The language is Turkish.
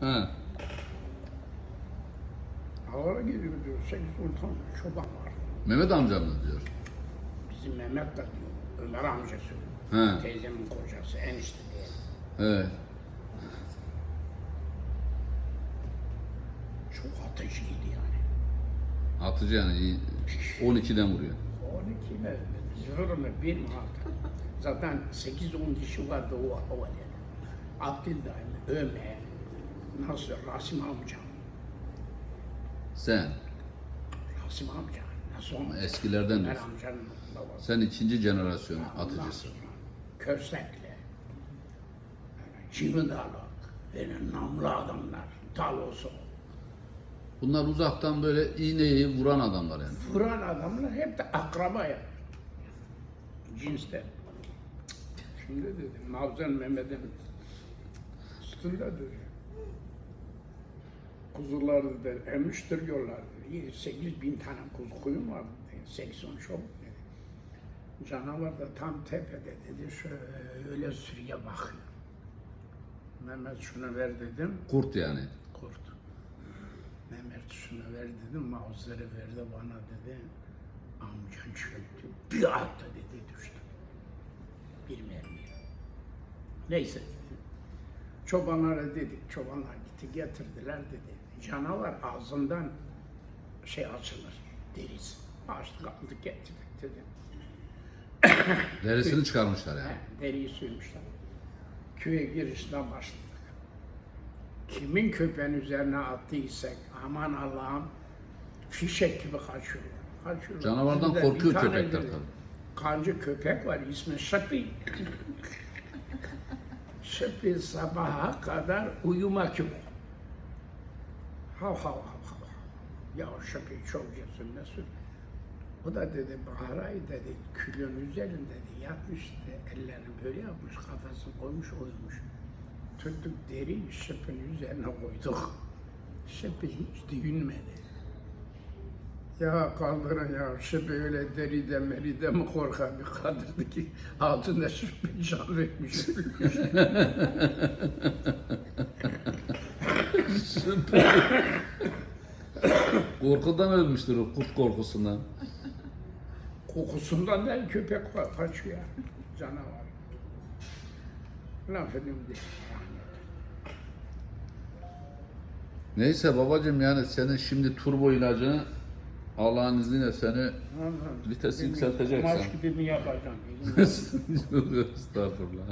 Ha. Ağlara geliyor diyor. Sekiz on tane çoban var. Mehmet amcam diyor? Bizim Mehmet de diyor. Ömer amcası. Ha. Teyzemin kocası. Enişte diye. Evet. Çok ateşliydi yani. Atıcı yani iyi. 12'den vuruyor. 12 ne? Zırhını bir mi aldı? Zaten 8-10 kişi vardı o havada. Abdüldaim, Ömer, nasıl Rasim amca. Sen Rasim amca. Nasıl olmaz? eskilerden amcanın babası. Sen ikinci jenerasyon Ondan atıcısı. sonra Köstekli, Cimidalak, böyle namlı adamlar, Taloso. Bunlar uzaktan böyle iğneyi vuran adamlar yani. Vuran adamlar hep de akraba ya. Cinsten. Şimdi dedim, Mavzen Mehmet'in üstünde dedi. Kuzuları da emiştir diyorlar dedi. 7-8 bin tane kuzu koyun var dedi. 80 çok dedi. Canavar da tam tepede dedi. Şöyle sürüye bakıyor. Mehmet şunu ver dedim. Kurt yani. Kurt. Mehmet şunu ver dedim, Mavzer'i verdi bana dedi. Amcan çöktü, bir attı dedi düştü. Bir mermi. Neyse. Çobanlara dedik, çobanlar gitti getirdiler dedi. Canavar ağzından şey açılır, derisi. Açtık aldık getirdik dedi. Derisini çıkarmışlar yani. He, deriyi sürmüşler. Köye girişine başladık. Kimin köpeğin üzerine attıysak aman Allah'ım fişek gibi kaçıyorlar. kaçıyorlar. Canavardan de korkuyor köpekler tabii. Kancı köpek var ismi Şıpi. Şıpi sabaha kadar uyumak yok. Hav hav hav hav. Ya Şıpi çok cesur mesut. O da dedi Baharay dedi külün üzerinde dedi yatmış ellerini böyle yapmış kafasını koymuş uyumuş. Tuttuk deri şıpın üzerine koyduk. Şıpı hiç düğünmedi. Ya kaldırın ya şıpı öyle deride meride mi korkar bir kadırdı ki altında şıpı can vermiş. Korkudan ölmüştür o kurt korkusundan. Kokusundan da köpek ka- kaçıyor canavar. Laf edeyim değil. Neyse babacım yani senin şimdi turbo ilacını Allah'ın izniyle seni Vitesi yükselteceksin. Maç gibi mi yapacağım? Estağfurullah.